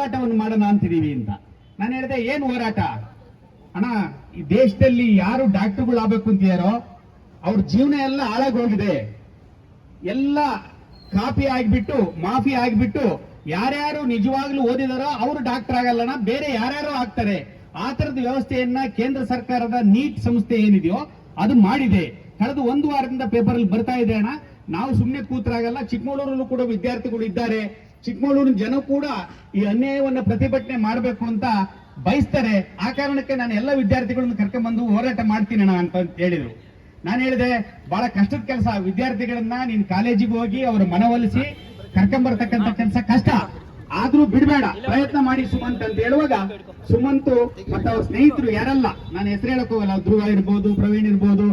ಹೋರಾಟವನ್ನು ಮಾಡೋಣ ಅಂತಿದೀವಿ ಅಂತ. ನಾನು ಹೇಳಿದೆ, ಏನು ಹೋರಾಟ? ಅಣ್ಣ, ಈ ದೇಶದಲ್ಲಿ ಯಾರು ಡಾಕ್ಟರ್ಗಳು ಆಗ್ಬೇಕು ಅಂತಿದಾರೋ ಅವ್ರ ಜೀವನ ಎಲ್ಲ ಹಾಳಾಗೋಗಿದೆ ಎಲ್ಲ ಕಾಪಿ ಆಗಿಬಿಟ್ಟು, ಮಾಫಿ ಆಗಿಬಿಟ್ಟು, ಯಾರ್ಯಾರು ನಿಜವಾಗ್ಲೂ ಓದಿದಾರೋ ಅವರು ಡಾಕ್ಟರ್ ಆಗಲ್ಲಣ್ಣ, ಬೇರೆ ಯಾರ್ಯಾರು ಆಗ್ತಾರೆ. ಆ ತರದ ವ್ಯವಸ್ಥೆಯನ್ನ ಕೇಂದ್ರ ಸರ್ಕಾರದ ನೀಟ್ ಸಂಸ್ಥೆ ಏನಿದೆಯೋ, ಅದು ಮಾಡಿದೆ. ಕಳೆದ ಒಂದು ವಾರದಿಂದ ಪೇಪರ್ ಅಲ್ಲಿ ಬರ್ತಾ ಇದೆ ಅಣ್ಣ. ನಾವು ಸುಮ್ಮನೆ ಕೂತ್ರಾಗಲ್ಲ ಚಿಕ್ಕಮಗಳೂರಲ್ಲೂ ಕೂಡ ವಿದ್ಯಾರ್ಥಿಗಳು ಇದ್ದಾರೆ. ಚಿಕ್ಕಮಗಳೂರಿನ ಜನ ಕೂಡ ಈ ಅನ್ಯಾಯವನ್ನ ಪ್ರತಿಭಟನೆ ಮಾಡಬೇಕು ಅಂತ ಬಯಸ್ತಾರೆ. ಆ ಕಾರಣಕ್ಕೆ ನಾನು ಎಲ್ಲ ವಿದ್ಯಾರ್ಥಿಗಳನ್ನು ಕರ್ಕೊಂಡ್ಬಂದು ಹೋರಾಟ ಮಾಡ್ತೀನಿ ಅಣ್ಣ ಅಂತ ಹೇಳಿದ್ರು. ನಾನು ಹೇಳಿದೆ, ಬಹಳ ಕಷ್ಟದ ಕೆಲಸ. ವಿದ್ಯಾರ್ಥಿಗಳನ್ನ ನೀನ್ ಕಾಲೇಜಿಗೆ ಹೋಗಿ ಅವ್ರ ಮನವೊಲಿಸಿ ಕರ್ಕೊಂಬರ್ತಕ್ಕಂಥ ಕೆಲಸ ಕಷ್ಟ. ಆದ್ರೂ ಬಿಡಬೇಡ. ಪ್ರಯತ್ನ ಮಾಡಿ ಸುಮಂತ್ ಅಂತ ಹೇಳುವಾಗ ಸುಮಂತ್ ಮತ್ತೆ ಅವ್ರ ಸ್ನೇಹಿತರು ಯಾರಲ್ಲ, ನಾನು ಹೆಸರು ಹೇಳಕ್ ಹೋಗಲ್ಲ. ಧ್ರುವ ಇರ್ಬೋದು, ಪ್ರವೀಣ್ ಇರ್ಬೋದು,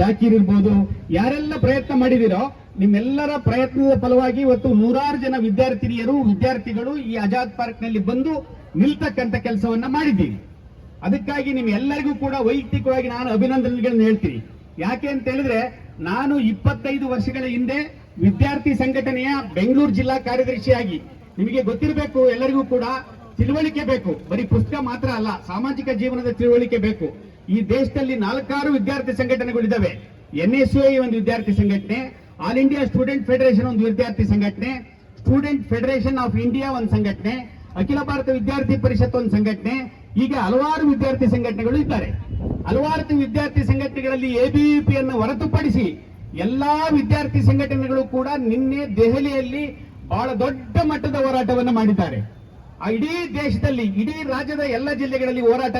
ಜಾಕೀರ್ ಇರ್ಬೋದು, ಯಾರೆಲ್ಲ ಪ್ರಯತ್ನ ಮಾಡಿದಿರೋ ನಿಮ್ಮೆಲ್ಲರ ಪ್ರಯತ್ನದ ಫಲವಾಗಿ ಇವತ್ತು ನೂರಾರು ಜನ ವಿದ್ಯಾರ್ಥಿನಿಯರು, ವಿದ್ಯಾರ್ಥಿಗಳು ಈ ಆಜಾದ್ ಪಾರ್ಕ್ನಲ್ಲಿ ಬಂದು ನಿಲ್ತಕ್ಕಂಥ ಕೆಲಸವನ್ನ ಮಾಡಿದ್ದೀವಿ ಅದಕ್ಕಾಗಿ ನಿಮ್ಮೆಲ್ಲರಿಗೂ ಕೂಡ ವೈಯಕ್ತಿಕವಾಗಿ ನಾನು ಅಭಿನಂದನೆಗಳನ್ನು ಹೇಳ್ತೀನಿ. ಯಾಕೆ ಅಂತ ಹೇಳಿದ್ರೆ, ನಾನು ಇಪ್ಪತ್ತೈದು ವರ್ಷಗಳ ಹಿಂದೆ ವಿದ್ಯಾರ್ಥಿ ಸಂಘಟನೆಯ ಬೆಂಗಳೂರು ಜಿಲ್ಲಾ ಕಾರ್ಯದರ್ಶಿಯಾಗಿ. ನಿಮಗೆ ಗೊತ್ತಿರಬೇಕು, ಎಲ್ಲರಿಗೂ ಕೂಡ ತಿಳುವಳಿಕೆ ಬೇಕು. ಬರೀ ಪುಸ್ತಕ ಮಾತ್ರ ಅಲ್ಲ, ಸಾಮಾಜಿಕ ಜೀವನದ ತಿಳುವಳಿಕೆ ಬೇಕು. ಈ ದೇಶದಲ್ಲಿ ನಾಲ್ಕಾರು ವಿದ್ಯಾರ್ಥಿ ಸಂಘಟನೆಗಳಿದ್ದಾವೆ. ಎನ್ ಎಸ್ ಒಂದು ವಿದ್ಯಾರ್ಥಿ ಸಂಘಟನೆ ಆಲ್ ಇಂಡಿಯಾ ಸ್ಟೂಡೆಂಟ್ ಫೆಡರೇಷನ್ ಒಂದು ವಿದ್ಯಾರ್ಥಿ ಸಂಘಟನೆ, ಸ್ಟೂಡೆಂಟ್ ಫೆಡರೇಷನ್ ಆಫ್ ಇಂಡಿಯಾ ಒಂದು ಸಂಘಟನೆ, ಅಖಿಲ ಭಾರತ ವಿದ್ಯಾರ್ಥಿ ಪರಿಷತ್ ಒಂದು ಸಂಘಟನೆ, ಹೀಗೆ ಹಲವಾರು ವಿದ್ಯಾರ್ಥಿ ಸಂಘಟನೆಗಳು ಇದ್ದಾರೆ. ಹಲವಾರು ವಿದ್ಯಾರ್ಥಿ ಸಂಘಟನೆಗಳಲ್ಲಿ ಎಬಿವಿಪಿ ಅನ್ನು ಹೊರತುಪಡಿಸಿ ಎಲ್ಲಾ ವಿದ್ಯಾರ್ಥಿ ಸಂಘಟನೆಗಳು ಕೂಡ ನಿನ್ನೆ ದೆಹಲಿಯಲ್ಲಿ ಬಹಳ ದೊಡ್ಡ ಮಟ್ಟದ ಹೋರಾಟವನ್ನು ಮಾಡಿದ್ದಾರೆ. ಇಡೀ ದೇಶದಲ್ಲಿ, ಇಡೀ ರಾಜ್ಯದ ಎಲ್ಲ ಜಿಲ್ಲೆಗಳಲ್ಲಿ ಹೋರಾಟ